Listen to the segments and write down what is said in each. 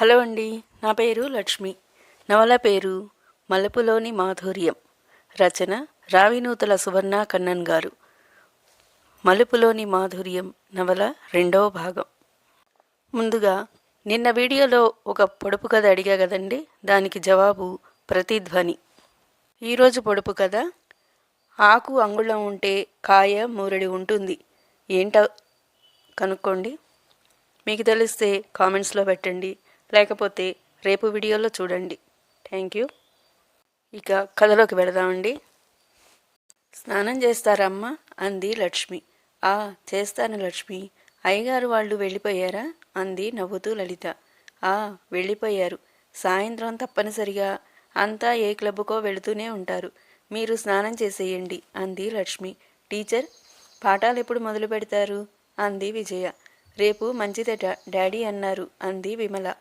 Hello అండి నా పేరు లక్ష్మి. నవల పేరు మలుపులోని మాధుర్యం. రచన రావినూతల సువర్ణ కన్నన్ గారు. మలుపులోని మాధుర్యం నవల రెండవ భాగం. ముందుగా నిన్న వీడియోలో ఒక పొడుపు కథ అడిగా కదండి దానికి జవాబు ప్రతిధ్వని ఈరోజు పొడుపు కథ ఆకు అంగుళం ఉంటే కాయ మూరడి ఉంటుంది. ఏంటో కనుక్కోండి. మీకు తెలిస్తే కామెంట్స్లో పెట్టండి. లేకపోతే రేపు వీడియోలో చూడండి. థ్యాంక్ యూ ఇక కథలోకి వెళదామండి. స్నానం చేస్తారమ్మా అంది లక్ష్మి. ఆ చేస్తాను లక్ష్మి. అయ్యగారు వాళ్ళు వెళ్ళిపోయారా? అంది నవ్వుతూ లలిత. ఆ వెళ్ళిపోయారు. సాయంత్రం తప్పనిసరిగా అంతా ఏ క్లబ్కో వెళుతూనే ఉంటారు. మీరు స్నానం చేసేయండి అంది లక్ష్మి. టీచర్ పాఠాలు ఎప్పుడు మొదలు పెడతారు అంది విజయ. రేపు మంచిదట డాడీ అన్నారు అంది విమల.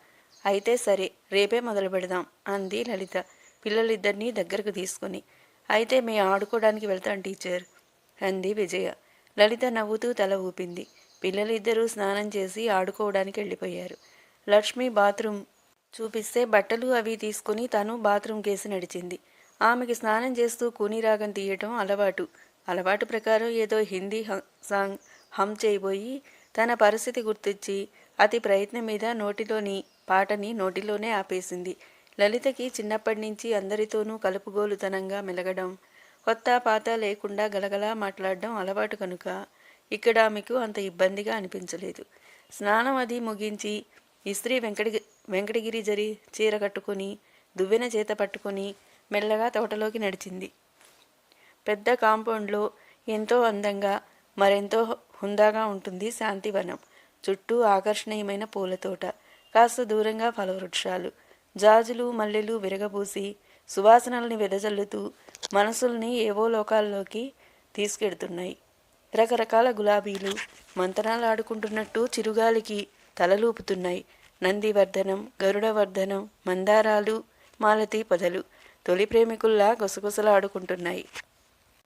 అయితే సరే రేపే మొదలు పెడదాం అంది లలిత. పిల్లలిద్దరినీ దగ్గరకు తీసుకుని. అయితే మే ఆడుకోవడానికి వెళ్తాం టీచర్ అంది విజయ. లలిత నవ్వుతూ తల ఊపింది. పిల్లలిద్దరూ స్నానం చేసి ఆడుకోవడానికి వెళ్ళిపోయారు. లక్ష్మి బాత్రూమ్ చూపిస్తే బట్టలు అవి తీసుకుని తను బాత్రూమ్ కేసి నడిచింది. ఆమెకి స్నానం చేస్తూ కూనిరాగం తీయటం అలవాటు. అలవాటు ప్రకారం ఏదో హిందీ హ- సాంగ్ హమ్ చేయబోయి తన పరిస్థితి గుర్తించి అతి ప్రయత్నం మీద నోటిలోని పాటని నోటిలోనే ఆపేసింది. లలితకి చిన్నప్పటి నుంచి అందరితోనూ కలుపుగోలుతనంగా మెలగడం కొత్త పాత లేకుండా గలగలా మాట్లాడడం అలవాటు కనుక ఇక్కడ ఆమెకు అంత ఇబ్బందిగా అనిపించలేదు. స్నానం అది ముగించి ఇస్త్రీ వెంకటగి వెంకటగిరి జరి చీర కట్టుకొని దువ్వెన చేత పట్టుకొని మెల్లగా తోటలోకి నడిచింది. పెద్ద కాంపౌండ్లో ఎంతో అందంగా మరెంతో హుందాగా ఉంటుంది శాంతివనం. చుట్టూ ఆకర్షణీయమైన పూల తోట. కాస్త దూరంగా ఫలవృక్షాలు జాజులు మల్లెలు విరగబూసి సువాసనల్ని వెదజల్లుతూ మనసుల్ని ఏవో లోకాల్లోకి తీసుకెడుతున్నాయి. రకరకాల గులాబీలు మంతనాలు ఆడుకుంటున్నట్టు చిరుగాలికి తలలూపుతున్నాయి. నందివర్ధనం గరుడవర్ధనం మందారాలు మాలతీ పొదలు తొలి ప్రేమికుల్లా గుసగుసలాడుకుంటున్నాయి.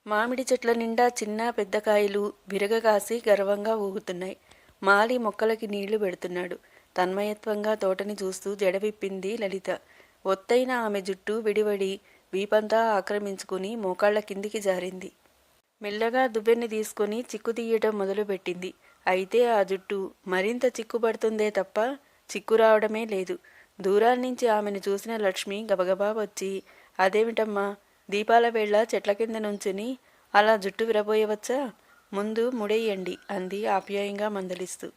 మామిడి చెట్ల నిండా చిన్న పెద్ద కాయలు విరగ కాసి గర్వంగా ఊగుతున్నాయి. మాలి మొక్కలకి నీళ్ళు పెడుతున్నాడు. తన్మయత్వంగా తోటని చూస్తూ జడవిప్పింది లలిత. ఒత్తైన ఆమె జుట్టు విడివడి వీపంతా ఆక్రమించుకుని మోకాళ్ళ కిందికి జారింది. మెల్లగా దువ్వెన్ని తీసుకొని చిక్కు తీయటం మొదలుపెట్టింది. అయితే ఆ జుట్టు మరింత చిక్కుపడుతుందే తప్ప చిక్కు రావడమే లేదు. దూరాన్నించి ఆమెను చూసిన లక్ష్మి గబగబా వచ్చి అదేమిటమ్మా దీపాల వేళ చెట్ల కింద నుంచుని అలా జుట్టు విరబోయవచ్చా? ముందు ముడేయండి అంది ఆప్యాయంగా మందలిస్తూ.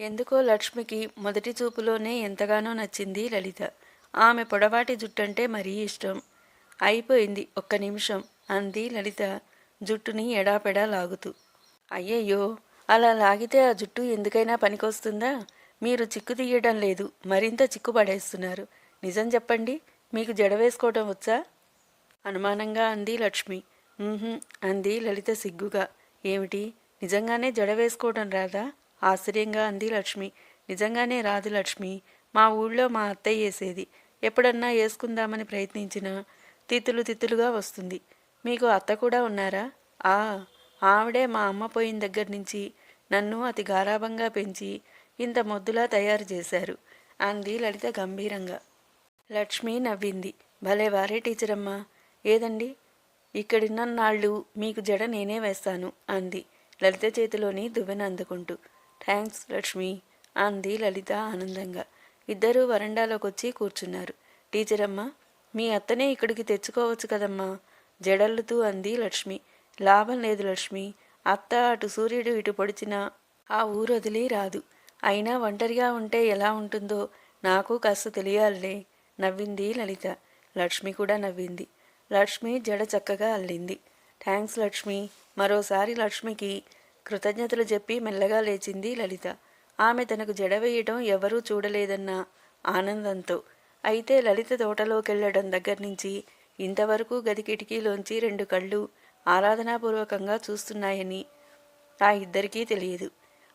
ఎందుకో లక్ష్మికి మొదటి చూపులోనే ఎంతగానో నచ్చింది లలిత. ఆమె పొడవాటి జుట్టంటే మరీ ఇష్టం. అయిపోయింది ఒక్క నిమిషం అంది లలిత జుట్టుని ఎడాపెడా లాగుతూ. అయ్యయ్యో అలా లాగితే ఆ జుట్టు ఎందుకైనా పనికొస్తుందా? మీరు చిక్కు తీయడం లేదు మరింత చిక్కు పడేస్తున్నారు. నిజం చెప్పండి మీకు జడ వేసుకోవటం వచ్చా? అనుమానంగా అంది లక్ష్మి. అంది లలిత సిగ్గుగా. ఏమిటి నిజంగానే జడ వేసుకోవడం రాదా? ఆశ్చర్యంగా అంది లక్ష్మి. నిజంగానే రాదు లక్ష్మి. మా ఊళ్ళో మా అత్తయ్య వేసేది. ఎప్పుడన్నా వేసుకుందామని ప్రయత్నించినా తిత్తులు తిత్తులుగా వస్తుంది. మీకు అత్త కూడా ఉన్నారా? ఆ ఆవిడే మా అమ్మ పోయిన దగ్గర నుంచి నన్ను అతి గారాభంగా పెంచి ఇంత మొద్దులా తయారు చేశారు అంది లలిత గంభీరంగా. లక్ష్మి నవ్వింది. భలే వారే టీచర్ అమ్మా ఏదండి? ఇక్కడిన్నన్నాళ్ళు మీకు జడ నేనే వేస్తాను అంది లలిత చేతిలోని దువ్వెన అందుకుంటూ. థ్యాంక్స్ లక్ష్మి అంది లలిత ఆనందంగా. ఇద్దరూ వరండాలోకి వచ్చి కూర్చున్నారు. టీచర్ అమ్మ మీ అత్తనే ఇక్కడికి తెచ్చుకోవచ్చు కదమ్మా జడల్లుతూ అంది లక్ష్మి. లాభం లేదు లక్ష్మి అత్త అటు సూర్యుడు ఇటు పొడిచినా ఆ ఊరు వదిలి రాదు. అయినా ఒంటరిగా ఉంటే ఎలా ఉంటుందో నాకు కాస్త తెలియాలే నవ్వింది లలిత. లక్ష్మి కూడా నవ్వింది. లక్ష్మి జడ చక్కగా అల్లింది. థ్యాంక్స్ లక్ష్మి మరోసారి లక్ష్మికి కృతజ్ఞతలు చెప్పి మెల్లగా లేచింది లలిత. ఆమె తనకు జడవేయటం ఎవరూ చూడలేదన్న ఆనందంతో. అయితే లలిత తోటలోకెళ్ళడం దగ్గర నుంచి ఇంతవరకు గది కిటికీలోంచి రెండు కళ్ళు ఆరాధనాపూర్వకంగా చూస్తున్నాయని ఆ ఇద్దరికీ తెలియదు.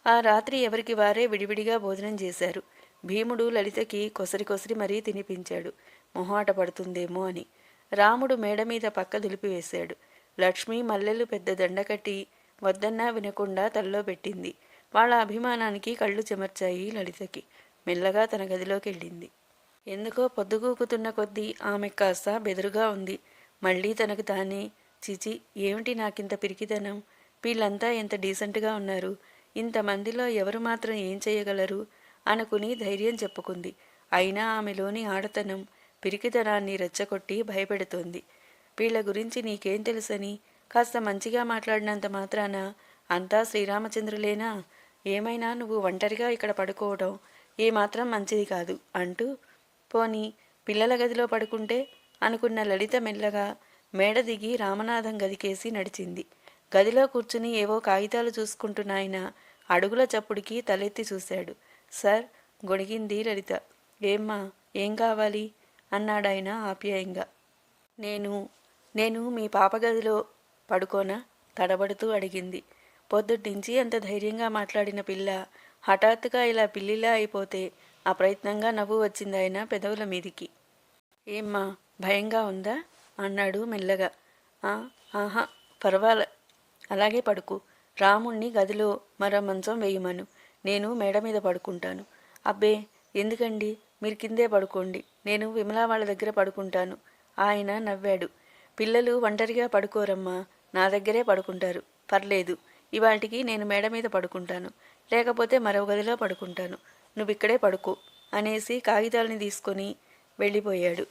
ఆ రాత్రి ఎవరికి వారే విడివిడిగా భోజనం చేశారు. భీముడు లలితకి కొసరి కొసరి మరీ తినిపించాడు. మొహాట పడుతుందేమో అని. రాముడు మేడ మీద పక్క దులిపివేశాడు. లక్ష్మి మల్లెలు పెద్ద దండకట్టి వద్దన్నా వినకుండా తల్లో పెట్టింది. వాళ్ళ అభిమానానికి కళ్ళు చెమర్చాయి లలితకి. మెల్లగా తన గదిలోకి వెళ్ళింది ఎందుకో పొద్దుగూకుతున్న కొద్దీ ఆమె కాస్త బెదురుగా ఉంది. మళ్ళీ తనకు తానే చిచి ఏమిటి నాకింత పిరికితనం? వీళ్ళంతా ఎంత డీసెంట్గా ఉన్నారు? ఇంతమందిలో ఎవరు మాత్రం ఏం చేయగలరు? అనుకుని ధైర్యం చెప్పుకుంది. అయినా ఆమెలోని ఆడతనం పిరికితనాన్ని రెచ్చగొట్టి భయపెడుతోంది. వీళ్ళ గురించి నీకేం తెలుసని? కాస్త మంచిగా మాట్లాడినంత మాత్రాన అంతా శ్రీరామచంద్రులేనా? ఏమైనా నువ్వు ఒంటరిగా ఇక్కడ పడుకోవడం ఏమాత్రం మంచిది కాదు అంటూ పోని పిల్లల గదిలో పడుకుంటే అనుకున్న లలిత మెల్లగా మేడ దిగి రామనాథం గదికేసి నడిచింది. గదిలో కూర్చుని ఏవో కాగితాలు చూసుకుంటున్నాయన అడుగుల చప్పుడికి తలెత్తి చూశాడు. సార్ గొడిగింది లలిత. ఏమ్మా ఏం కావాలి? అన్నాడాయన ఆప్యాయంగా. నేను నేను మీ పాప గదిలో పడుకోనా? తడబడుతూ అడిగింది. పొద్దుటించి అంత ధైర్యంగా మాట్లాడిన పిల్ల హఠాత్తుగా ఇలా పిల్లిలా అయిపోతే అప్రయత్నంగా నవ్వు వచ్చింది ఆయన పెదవుల మీదికి. ఏమ్మా భయంగా ఉందా? అన్నాడు మెల్లగా. "ఆ, ఆహా పర్వాలే. అలాగే పడుకు. రాముణ్ణి గదిలో మరో మంచం వేయమను. నేను మేడ మీద పడుకుంటాను. అబ్బే ఎందుకండి? మీరు కిందే పడుకోండి. నేను విమలా వాళ్ళ దగ్గర పడుకుంటాను. ఆయన నవ్వాడు. పిల్లలు ఒంటరిగా పడుకోరమ్మా. నా దగ్గరే పడుకుంటారు. పర్లేదు. ఇవాటికి నేను మేడ మీద పడుకుంటాను. లేకపోతే మరో గదిలో పడుకుంటాను. నువ్వు ఇక్కడే పడుకో అనేసి కాగితాలని తీసుకొని వెళ్ళిపోయాడు.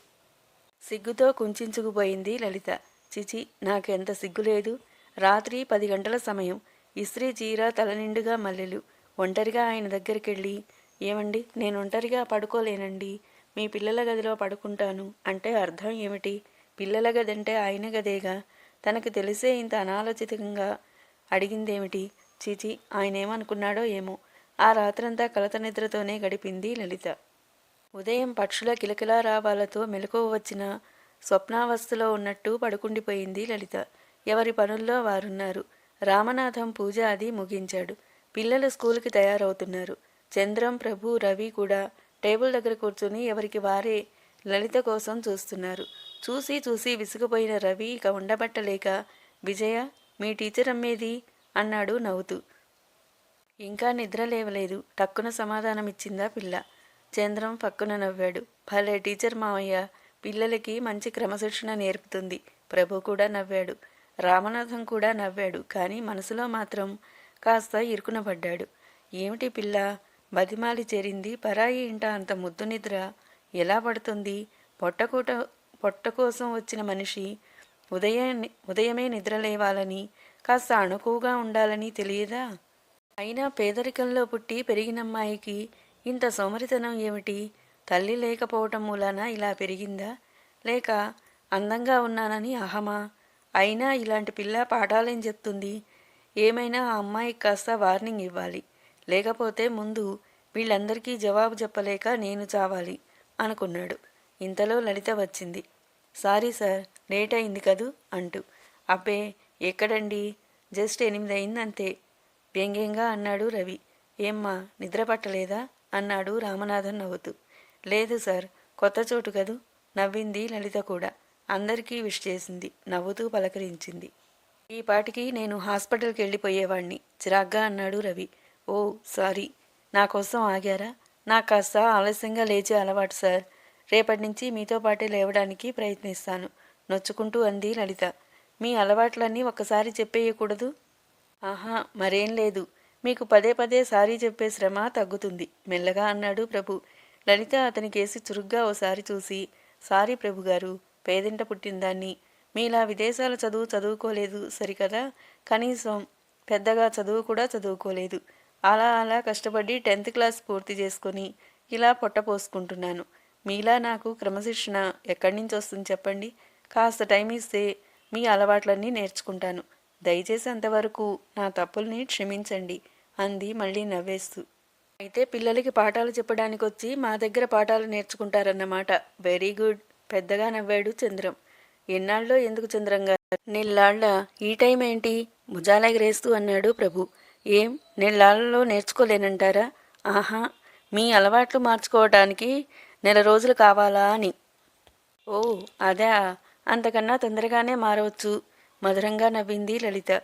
సిగ్గుతో కుంచుకుపోయింది లలిత. చిచి నాకెంత సిగ్గు లేదు. రాత్రి పది గంటల సమయం. ఇస్త్రీ చీర తలనిండుగా మల్లెలు. ఒంటరిగా ఆయన దగ్గరికెళ్ళి ఏమండి? నేను ఒంటరిగా పడుకోలేనండి. మీ పిల్లల గదిలో పడుకుంటాను. అంటే అర్థం ఏమిటి? పిల్లల గది అంటే ఆయన గదేగా? తనకు తెలిసే ఇంత అనాలోచితంగా అడిగిందేమిటి? చీచి ఆయనేమనుకున్నాడో ఏమో. ఆ రాత్రంతా కలత నిద్రతోనే గడిపింది లలిత. ఉదయం పక్షుల కిలకిలారావాలతో మెలకువ వచ్చిన స్వప్నావస్థలో ఉన్నట్టు పడుకుండిపోయింది లలిత. ఎవరి పనుల్లో వారున్నారు? రామనాథం పూజ అది ముగించాడు. పిల్లలు స్కూల్కి తయారవుతున్నారు. చంద్రం ప్రభు రవి కూడా టేబుల్ దగ్గర కూర్చుని ఎవరికి వారే లలిత కోసం చూస్తున్నారు. చూసి చూసి విసిగిపోయిన రవి ఇక ఉండబట్టలేక విజయ మీ టీచర్ అమ్మేది? అన్నాడు నవ్వుతూ. ఇంకా నిద్ర లేవలేదు టక్కున సమాధానమిచ్చిందా పిల్ల? చంద్రం పక్కున నవ్వాడు. భలే టీచర్ మావయ్య పిల్లలకి మంచి క్రమశిక్షణ నేర్పుతుంది ప్రభు కూడా నవ్వాడు. రామనాథం కూడా నవ్వాడు కానీ మనసులో మాత్రం కాస్త ఇరుకున పడ్డాడు ఏమిటి పిల్ల బతిమాలి చేరింది పరాయి ఇంట అంత ముద్దు నిద్ర ఎలా పడుతుంది? పొట్టకూట పొట్ట కోసం వచ్చిన మనిషి ఉదయం ఉదయమే నిద్ర లేవాలని కాస్త అణుకువగా ఉండాలని తెలియదా? అయినా పేదరికంలో పుట్టి పెరిగినమ్మాయికి ఇంత సోమరితనం ఏమిటి? తల్లి లేకపోవటం మూలాన ఇలా పెరిగిందా? లేక అందంగా ఉన్నానని అహమా? అయినా ఇలాంటి పిల్ల పాఠాలేం చెప్తుంది? ఏమైనా ఆ అమ్మాయికి కాస్త వార్నింగ్ ఇవ్వాలి. లేకపోతే ముందు వీళ్ళందరికీ జవాబు చెప్పలేక నేను చావాలి అనుకున్నాడు. ఇంతలో లలిత వచ్చింది. సారీ సార్ లేట్ అయింది కదూ అంటూ. అబ్బే ఎక్కడండి? జస్ట్ ఎనిమిది అయిందంతే వ్యంగ్యంగా అన్నాడు రవి. ఏమ్మా నిద్ర పట్టలేదా? అన్నాడు రామనాథన్ నవ్వుతూ. లేదు సార్ కొత్త చోటు కదూ నవ్వింది లలిత కూడా. అందరికీ విష్ చేసింది నవ్వుతూ పలకరించింది. ఈ పాటికి నేను హాస్పిటల్కి వెళ్ళిపోయేవాణ్ణి చిరాగ్గా అన్నాడు రవి. ఓ సారీ నా కోసం ఆగారా? నాకు కాస్త ఆలస్యంగా లేచే అలవాటు సార్. రేపటి నుంచి మీతో పాటే లేవడానికి ప్రయత్నిస్తాను. నొచ్చుకుంటూ అంది లలిత. మీ అలవాట్లన్నీ ఒక్కసారి చెప్పేయకూడదు? ఆహా మరేం లేదు. మీకు పదే పదే సారీ చెప్పే శ్రమ తగ్గుతుంది మెల్లగా అన్నాడు ప్రభు. లలిత అతని కేసి చురుగ్గా ఓసారి చూసి సారీ ప్రభుగారు పేదింట పుట్టిందాన్ని. మీలా విదేశాల చదువు చదువుకోలేదు సరికదా? కనీసం పెద్దగా చదువు కూడా చదువుకోలేదు. అలా అలా కష్టపడి టెన్త్ క్లాస్ పూర్తి చేసుకొని ఇలా పొట్ట పోసుకుంటున్నాను. మీలా నాకు క్రమశిక్షణ ఎక్కడి నుంచి వస్తుంది చెప్పండి? కాస్త టైం ఇస్తే మీ అలవాట్లన్నీ నేర్చుకుంటాను. దయచేసి అంతవరకు నా తప్పుల్ని క్షమించండి అంది మళ్ళీ నవ్వేస్తూ. అయితే పిల్లలకి పాఠాలు చెప్పడానికి వచ్చి మా దగ్గర పాఠాలు నేర్చుకుంటారన్నమాట. Very good. పెద్దగా నవ్వాడు చంద్రం. ఎన్నాళ్ళలో ఎందుకు చంద్రం గారు? నెల్లాళ్ళ ఈ టైం ఏంటి? భుజాలెగరేస్తూ అన్నాడు ప్రభు. ఏం? నెల్లాళ్ళలో నేర్చుకోలేనంటారా? ఆహా. మీ అలవాట్లు మార్చుకోవటానికి నెల రోజులు కావాలా అని. ఓ అదా. అంతకన్నా తొందరగానే మారవచ్చు. మధురంగా నవ్వింది లలిత.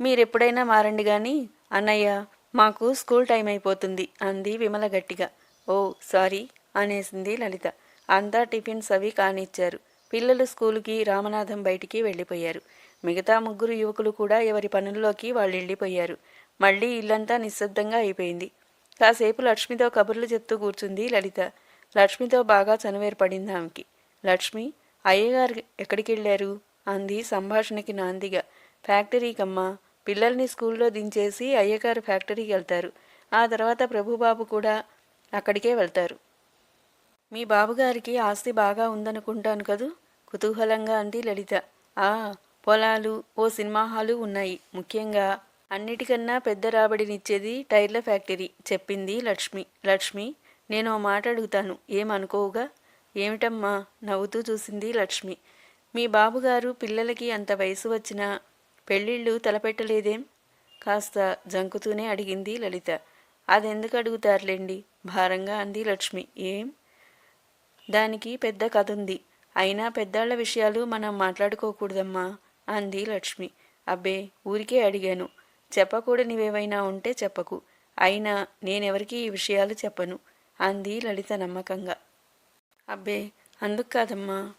మీరెప్పుడైనా మారండి గాని అన్నయ్య మాకు స్కూల్ టైం అయిపోతుంది అంది విమల గట్టిగా. ఓ సారీ అనేసింది లలిత. అంతా టిఫిన్స్ అవి కానిచ్చారు. పిల్లలు స్కూలుకి రామనాథం బయటికి వెళ్ళిపోయారు. మిగతా ముగ్గురు యువకులు కూడా ఎవరి పనుల్లోకి వాళ్ళు వెళ్ళిపోయారు మళ్ళీ ఇల్లంతా నిశ్శబ్దంగా అయిపోయింది. కాసేపు లక్ష్మితో కబుర్లు చెప్తూ కూర్చుంది లలిత. లక్ష్మితో బాగా చనువేర్పడింది ఆమెకి. లక్ష్మి అయ్యగారు ఎక్కడికి వెళ్ళారు అంది సంభాషణకి నాందిగా. ఫ్యాక్టరీకమ్మా పిల్లల్ని స్కూల్లో దించేసి అయ్యగారు ఫ్యాక్టరీకి వెళ్తారు ఆ తర్వాత ప్రభుబాబు కూడా అక్కడికే వెళ్తారు. మీ బాబుగారికి ఆస్తి బాగా ఉందనుకుంటాను కదూ? కుతూహలంగా అంది లలిత. ఆ పొలాలు ఓ సినిమా హాలు ఉన్నాయి. ముఖ్యంగా అన్నిటికన్నా పెద్ద రాబడినిచ్చేది టైర్ల ఫ్యాక్టరీ చెప్పింది లక్ష్మి. లక్ష్మి నేను ఓ మాట అడుగుతాను. ఏమనుకోవుగా? ఏమిటమ్మా? నవ్వుతూ చూసింది లక్ష్మి. మీ బాబుగారు పిల్లలకి అంత వయసు వచ్చినా పెళ్ళిళ్ళు తలపెట్టలేదేం? కాస్త జంకుతూనే అడిగింది లలిత. అదెందుకు అడుగుతారులేండి? భారంగా అంది లక్ష్మి. ఏం? దానికి పెద్ద కథ ఉంది. అయినా పెద్దాళ్ళ విషయాలు మనం మాట్లాడుకోకూడదమ్మా అంది లక్ష్మి. అబ్బే ఊరికే అడిగాను. చెప్పకూడనివేవైనా ఉంటే చెప్పకు. అయినా నేనెవరికీ ఈ విషయాలు చెప్పను. అంది లలిత నమ్మకంగా. అబ్బే అందుకు కాదమ్మా.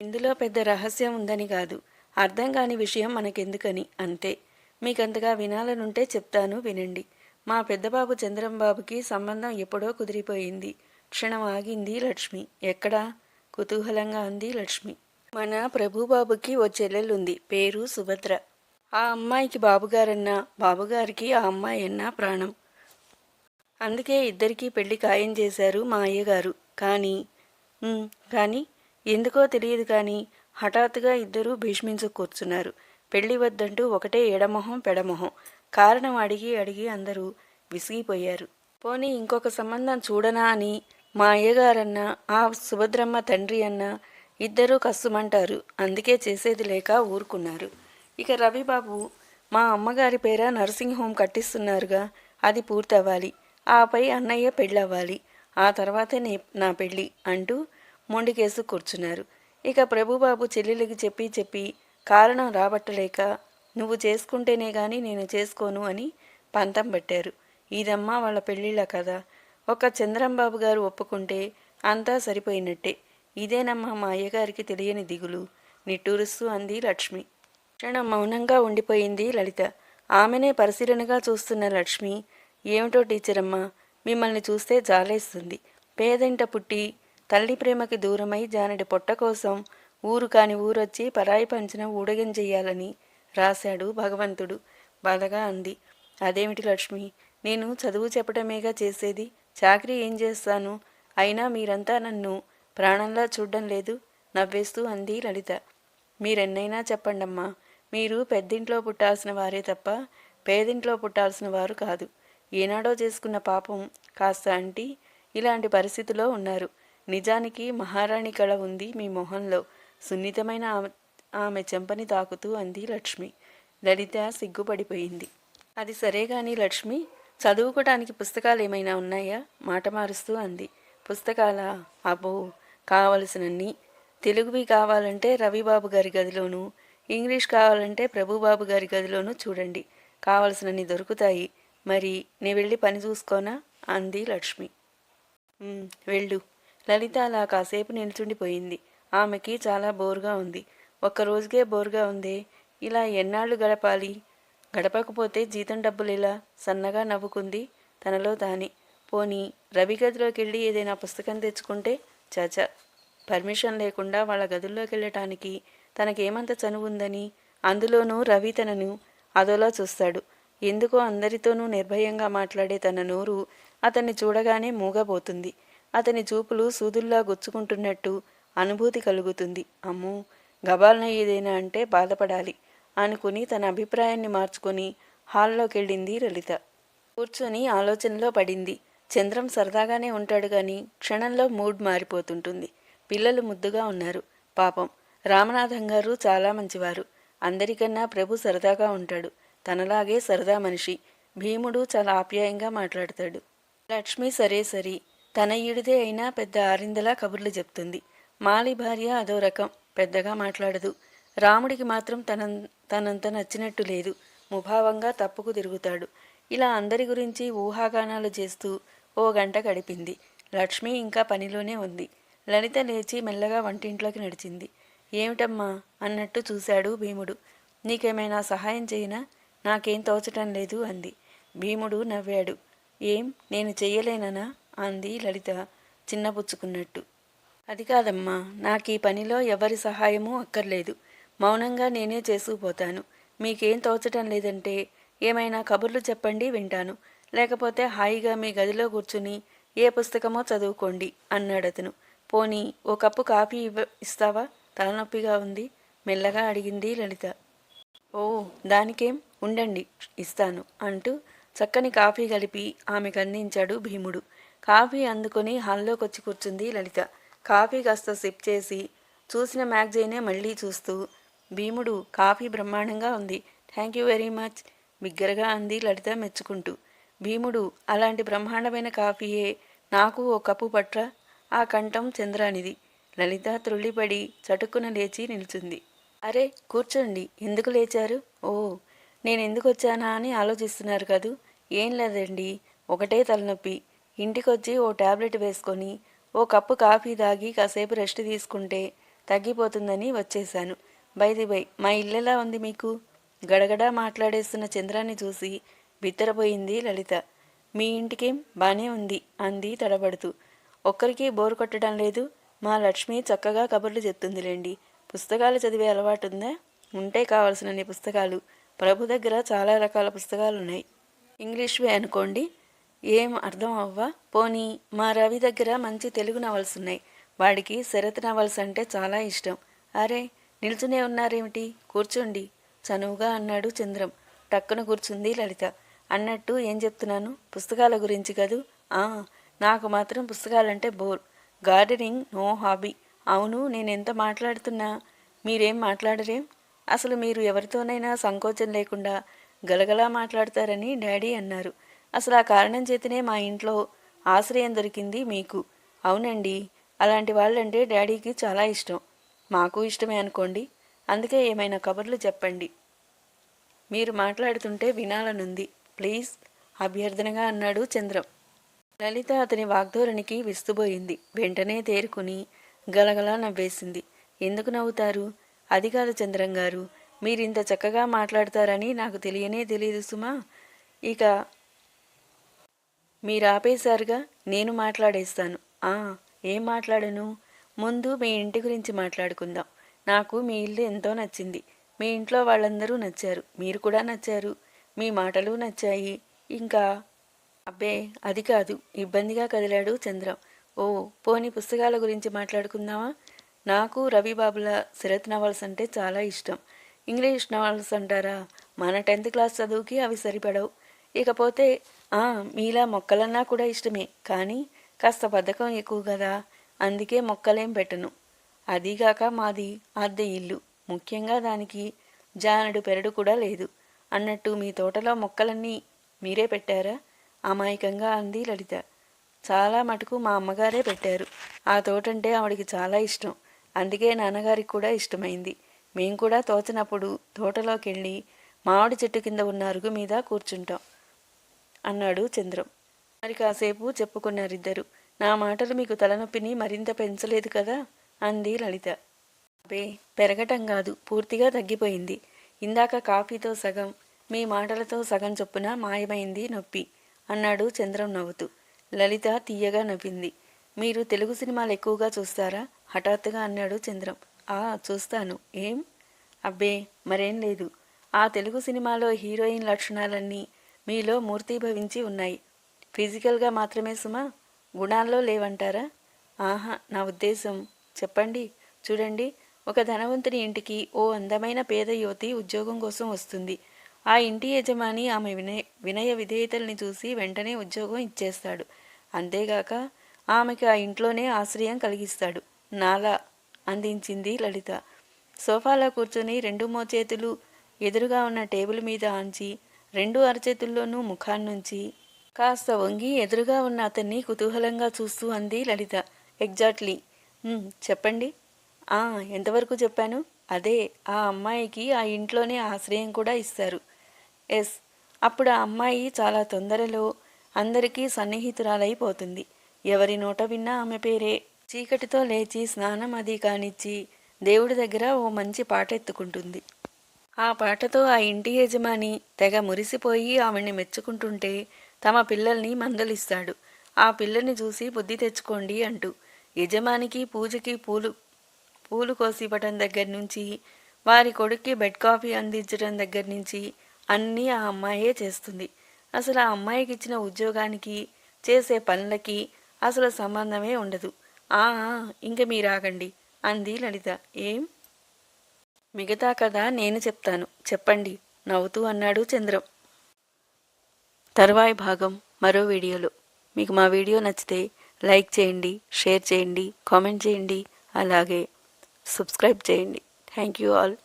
ఇందులో పెద్ద రహస్యం ఉందని కాదు. అర్థం కాని విషయం మనకెందుకని అంతే. మీకంతగా వినాలనుంటే చెప్తాను వినండి. మా పెద్దబాబు చంద్రంబాబుకి సంబంధం ఎప్పుడో కుదిరిపోయింది. క్షణం ఆగింది లక్ష్మి. ఎక్కడా? కుతూహలంగా అంది లక్ష్మి. మన ప్రభుబాబుకి ఓ చెల్లెలుంది పేరు సుభద్ర. ఆ అమ్మాయికి బాబుగారన్నా బాబుగారికి ఆ అమ్మాయి అన్నా ప్రాణం. అందుకే ఇద్దరికీ పెళ్ళి ఖాయం చేశారు మా అయ్యగారు. కానీ కానీ ఎందుకో తెలియదు కానీ హఠాత్తుగా ఇద్దరూ భీష్మించు కూర్చున్నారు. పెళ్ళి వద్దంటూ ఒకటే ఎడమొహం పెడమొహం. కారణం అడిగి అడిగి అందరూ విసిగిపోయారు. పోనీ ఇంకొక సంబంధం చూడనా అని మా అయ్యగారన్నా ఆ సుభద్రమ్మ తండ్రి అన్న ఇద్దరూ కస్సుమంటారు అందుకే చేసేది లేక ఊరుకున్నారు. ఇక రవిబాబు మా అమ్మగారి పేర నర్సింగ్ హోమ్ కట్టిస్తున్నారుగా అది పూర్తవ్వాలి. ఆపై అన్నయ్య పెళ్ళవ్వాలి. ఆ తర్వాతే నే నా పెళ్ళి అంటూ మొండికేసు కూర్చున్నారు. ఇక ప్రభుబాబు చెల్లెలికి చెప్పి చెప్పి కారణం రాబట్టలేక నువ్వు చేసుకుంటేనే గాని నేను చేసుకోను అని పంతం పెట్టారు ఇదమ్మా వాళ్ళ పెళ్ళిళ్ళ కదా ఒక చంద్రంబాబు గారు ఒప్పుకుంటే అంతా సరిపోయినట్టే. ఇదేనమ్మా మా అయ్యగారికి తెలియని దిగులు. నిట్టూరుస్తూ అంది లక్ష్మి. క్షణం మౌనంగా ఉండిపోయింది లలిత. ఆమెనే పరిశీలనగా చూస్తున్న లక్ష్మి ఏమిటో టీచర్ అమ్మా మిమ్మల్ని చూస్తే జాలేస్తుంది. పేదంట పుట్టి తల్లి ప్రేమకి దూరమై జానడి పొట్ట కోసం ఊరు కాని ఊరొచ్చి పరాయి పంచిన ఊడగం చెయ్యాలని రాశాడు భగవంతుడు. బాధగా అంది. అదేమిటి లక్ష్మి నేను చదువు చెప్పటమేగా చేసేది? చాకరీ ఏం చేస్తాను? అయినా మీరంతా నన్ను ప్రాణంలా చూడడం లేదు నవ్వేస్తూ అంది లలిత. మీరెన్నైనా చెప్పండమ్మా మీరు పెద్దింట్లో పుట్టాల్సిన వారే తప్ప పేదింట్లో పుట్టాల్సిన వారు కాదు. ఏనాడో చేసుకున్న పాపం కాస్త అంటి ఇలాంటి పరిస్థితిలో ఉన్నారు. నిజానికి మహారాణి కళ ఉంది మీ మొహంలో. సున్నితమైన ఆమె ఆమె చెంపని తాకుతూ అంది లక్ష్మి. లలిత సిగ్గుపడిపోయింది. అది సరే కానీ లక్ష్మి చదువుకోటానికి పుస్తకాలు ఏమైనా ఉన్నాయా? మాట మారుస్తూ అంది. పుస్తకాల? అబ్బో! కావలసినన్ని. తెలుగువి కావాలంటే రవిబాబు గారి గదిలోనూ ఇంగ్లీష్ కావాలంటే ప్రభుబాబు గారి గదిలోనూ చూడండి. కావలసినన్ని దొరుకుతాయి. మరి నీ వెళ్ళి పని చూసుకోనా? అంది లక్ష్మి. వెళ్ళు. లలిత అలా కాసేపు నిల్చుండిపోయింది. ఆమెకి చాలా బోరుగా ఉంది. ఒక్క రోజుకే బోరుగా ఉందే. ఇలా ఎన్నాళ్ళు గడపాలి? గడపకపోతే జీతం డబ్బులు ఇలా సన్నగా నవ్వుకుంది తనలో తానే. పోనీ రవి గదిలోకి వెళ్ళి ఏదైనా పుస్తకం తెచ్చుకుంటే? చాచా పర్మిషన్ లేకుండా వాళ్ళ గదుల్లోకి వెళ్ళటానికి తనకేమంత చనువుందని అందులోనూ రవి తనను అదోలా చూస్తాడు. ఎందుకో అందరితోనూ నిర్భయంగా మాట్లాడే తన నోరు అతన్ని చూడగానే మూగబోతుంది. అతని చూపులు సూదుల్లా గుచ్చుకుంటున్నట్టు అనుభూతి కలుగుతుంది. అమ్మో గబాల్న ఏదైనా అంటే బాధపడాలి అనుకుని తన అభిప్రాయాన్ని మార్చుకొని హాల్లోకి వెళ్ళింది లలిత. కూర్చొని ఆలోచనలో పడింది. చంద్రం సరదాగానే ఉంటాడు గాని క్షణంలో మూడ్ మారిపోతుంటుంది. పిల్లలు ముద్దుగా ఉన్నారు. పాపం రామనాథం గారు చాలా మంచివారు. అందరికన్నా ప్రభు సరదాగా ఉంటాడు. తనలాగే సరదా మనిషి. భీముడు చాలా ఆప్యాయంగా మాట్లాడతాడు. లక్ష్మి సరే సరి. తన ఈడిదే అయినా పెద్ద ఆరిందలా కబుర్లు చెప్తుంది. మాలి భార్య అదో రకం. పెద్దగా మాట్లాడదు. రాముడికి మాత్రం తన తనంత నచ్చినట్టు లేదు. ముభావంగా తప్పుకు తిరుగుతాడు. ఇలా అందరి గురించి ఊహాగానాలు చేస్తూ ఓ గంట గడిపింది. లక్ష్మి ఇంకా పనిలోనే ఉంది. లలిత లేచి మెల్లగా వంటింట్లోకి నడిచింది. ఏమిటమ్మా? అన్నట్టు చూశాడు భీముడు. నీకేమైనా సహాయం చేయనా? నాకేం తోచటం లేదు అంది. భీముడు నవ్వాడు. ఏం? నేను చెయ్యలేననా? అంది లలిత చిన్నపుచ్చుకున్నట్టు. అది కాదమ్మా నాకు ఈ పనిలో ఎవరి సహాయమూ అక్కర్లేదు. మౌనంగా నేనే చేసుకుపోతాను మీకేం తోచటం లేదంటే ఏమైనా కబుర్లు చెప్పండి వింటాను. లేకపోతే హాయిగా మీ గదిలో కూర్చుని ఏ పుస్తకమో చదువుకోండి అన్నాడతను పోనీ ఓ కప్పు కాఫీ ఇవ్వ ఇస్తావా? తలనొప్పిగా ఉంది మెల్లగా అడిగింది లలిత. ఓ దానికేం? ఉండండి ఇస్తాను అంటూ చక్కని కాఫీ కలిపి ఆమెకు అందించాడు భీముడు. కాఫీ అందుకొని హాల్లోకి వచ్చి కూర్చుంది లలిత. కాఫీ కాస్త సిప్ చేసి చూసిన మ్యాగజైనే మళ్ళీ చూస్తూ భీముడు కాఫీ బ్రహ్మాండంగా ఉంది థ్యాంక్ యూ వెరీ మచ్ బిగ్గరగా అంది లలిత మెచ్చుకుంటూ. భీముడు అలాంటి బ్రహ్మాండమైన కాఫీయే నాకు ఓ కప్పు పట్ర ఆ కంఠం చంద్రానిది. లలిత త్రుళ్ళిపడి చటుక్కున లేచి నిల్చుంది. అరే కూర్చోండి ఎందుకు లేచారు? ఓ నేను ఎందుకు వచ్చానా అని ఆలోచిస్తున్నారు కదూ? ఏం లేదండి. ఒకటే తలనొప్పి. ఇంటికొచ్చి ఓ టాబ్లెట్ వేసుకొని ఓ కప్పు కాఫీ తాగి కాసేపు రెస్ట్ తీసుకుంటే తగ్గిపోతుందని వచ్చేశాను. బైది బై మా ఇల్లెలా ఉంది మీకు? గడగడా మాట్లాడేస్తున్న చంద్రాన్ని చూసి బిత్తరపోయింది లలిత. మీ ఇంటికేం బానే ఉంది అంది తడబడుతూ. ఒక్కరికి బోరు కొట్టడం లేదు. మా లక్ష్మి చక్కగా కబుర్లు చెప్తుందిలేండి. పుస్తకాలు చదివే అలవాటుందా? ఉంటే కావలసినన్ని పుస్తకాలు. ప్రభు దగ్గర చాలా రకాల పుస్తకాలు ఉన్నాయి ఇంగ్లీష్వే అనుకోండి. ఏం అర్థం అవ్వా? పోనీ మా రవి దగ్గర మంచి తెలుగు నవల్స్ ఉన్నాయి. వాడికి శరత్ నవల్స్ అంటే చాలా ఇష్టం. అరే నిల్చునే ఉన్నారేమిటి? కూర్చోండి. చనువుగా అన్నాడు చంద్రం. టక్కున కూర్చుంది లలిత. అన్నట్టు ఏం చెప్తున్నాను? పుస్తకాల గురించి కదూ? ఆ నాకు మాత్రం పుస్తకాలంటే బోర్. Gardening no hobby. అవును నేను ఎంత మాట్లాడుతున్నా? మీరేం మాట్లాడరేం? అసలు మీరు ఎవరితోనైనా సంకోచం లేకుండా గలగలా మాట్లాడతారని డాడీ అన్నారు. అసలు ఆ కారణం చేతనే మా ఇంట్లో ఆశ్రయం దొరికింది మీకు. అవునండి అలాంటి వాళ్ళంటే డాడీకి చాలా ఇష్టం. మాకు ఇష్టమే అనుకోండి. అందుకే ఏమైనా కబుర్లు చెప్పండి. మీరు మాట్లాడుతుంటే వినాలనుంది. ప్లీజ్ అభ్యర్థనగా అన్నాడు చంద్రం. లలిత అతని వాగ్ధోరణికి విస్తుబోయింది వెంటనే తేరుకుని గలగలా నవ్వేసింది. ఎందుకు నవ్వుతారు? అది కాదు చంద్రం గారు మీరింత చక్కగా మాట్లాడతారని నాకు తెలియనే తెలియదు సుమా. ఇక మీరు ఆపేశారుగా నేను మాట్లాడేస్తాను. ఆ ఏం మాట్లాడను? ముందు మీ ఇంటి గురించి మాట్లాడుకుందాం. నాకు మీ ఇల్లు ఎంతో నచ్చింది. మీ ఇంట్లో వాళ్ళందరూ నచ్చారు. మీరు కూడా నచ్చారు. మీ మాటలు నచ్చాయి. ఇంకా అబ్బే అది కాదు. ఇబ్బందిగా కదిలాడు చంద్రం. ఓ పోని పుస్తకాల గురించి మాట్లాడుకుందామా? నాకు రవిబాబుల శరత్ నవల్స్ అంటే చాలా ఇష్టం. ఇంగ్లీష్ నవల్స్ అంటారా? మన టెన్త్ క్లాస్ చదువుకి అవి సరిపడవు. ఇకపోతే మీలా మొక్కలన్నా కూడా ఇష్టమే. కానీ కాస్త బద్ధకం ఎక్కువ కదా. అందుకే మొక్కలేం పెట్టను. అదీగాక మాది అద్దె ఇల్లు. ముఖ్యంగా దానికి జానడు పెరడు కూడా లేదు. అన్నట్టు మీ తోటలో మొక్కలన్నీ మీరే పెట్టారా? అమాయకంగా అంది లలిత. చాలా మటుకు మా అమ్మగారే పెట్టారు. ఆ తోటంటే ఆవిడికి చాలా ఇష్టం. అందుకే నాన్నగారికి కూడా ఇష్టమైంది. మేం కూడా తోచినప్పుడు తోటలోకి వెళ్ళి మామిడి చెట్టు కింద ఉన్న అరుగు మీద కూర్చుంటాం అన్నాడు చంద్రం. మరి కాసేపు చెప్పుకున్నారిద్దరు. నా మాటలు మీకు తలనొప్పిని మరింత పెంచలేదు కదా? అంది లలిత. అబే పెరగటం కాదు పూర్తిగా తగ్గిపోయింది. ఇందాక కాఫీతో సగం మీ మాటలతో సగం చొప్పున మాయమైంది నొప్పి అన్నాడు చంద్రం నవ్వుతూ. లలిత తీయగా నవ్వింది. మీరు తెలుగు సినిమాలు ఎక్కువగా చూస్తారా? హఠాత్తుగా అన్నాడు చంద్రం. ఆ చూస్తాను. ఏం? అబ్బే మరేం లేదు. ఆ తెలుగు సినిమాలో హీరోయిన్ లక్షణాలన్నీ మీలో మూర్తీభవించి ఉన్నాయి. ఫిజికల్గా మాత్రమే సుమా? గుణాల్లో లేవంటారా? ఆహా నా ఉద్దేశం. చెప్పండి. చూడండి. ఒక ధనవంతుని ఇంటికి ఓ అందమైన పేద యువతి ఉద్యోగం కోసం వస్తుంది. ఆ ఇంటి యజమాని ఆమె వినయ వినయ విధేయతల్ని చూసి వెంటనే ఉద్యోగం ఇచ్చేస్తాడు. అంతేగాక ఆమెకి ఆ ఇంట్లోనే ఆశ్రయం కలిగిస్తాడు. నాలా అందించింది లలిత. సోఫాలో కూర్చొని రెండు మోచేతులు ఎదురుగా ఉన్న టేబుల్ మీద ఆంచి రెండు అరచేతుల్లోనూ ముఖాన్నుంచి కాస్త వంగి ఎదురుగా ఉన్న అతన్ని కుతూహలంగా చూస్తూ అంది లలిత. ఎగ్జాక్ట్లీ. చెప్పండి. ఆ ఎంతవరకు చెప్పాను? అదే ఆ అమ్మాయికి ఆ ఇంట్లోనే ఆశ్రయం కూడా ఇస్తారు. ఎస్ అప్పుడు ఆ అమ్మాయి చాలా తొందరలో అందరికీ సన్నిహితురాలైపోతుంది. ఎవరి నోట విన్నా ఆమె పేరే. చీకటితో లేచి స్నానం అది కానిచ్చి దేవుడి దగ్గర ఓ మంచి పాట ఎత్తుకుంటుంది. ఆ పాటతో ఆ ఇంటి యజమాని తెగ మురిసిపోయి ఆమెని మెచ్చుకుంటుంటే తమ పిల్లల్ని మందలిస్తాడు. ఆ పిల్లని చూసి బుద్ధి తెచ్చుకోండి అంటూ యజమానికి పూజకి పూలు పూలు కోసివ్వటం దగ్గర నుంచి వారి కొడుక్కి బెడ్ కాఫీ అందించడం దగ్గర నుంచి అన్నీ ఆ అమ్మాయే చేస్తుంది. అసలు ఆ అమ్మాయికి ఇచ్చిన ఉద్యోగానికి చేసే పనులకి అసలు సంబంధమే ఉండదు. ఆ ఇంక మీరు ఆగండి అంది లలిత. ఏం? మిగతా కథ నేను చెప్తాను చెప్పండి నవ్వుతూ అన్నాడు చంద్రం. తర్వాయి భాగం మరో వీడియోలో. మీకు మా వీడియో నచ్చితే లైక్ చేయండి షేర్ చేయండి కామెంట్ చేయండి అలాగే సబ్స్క్రైబ్ చేయండి. Thank you all.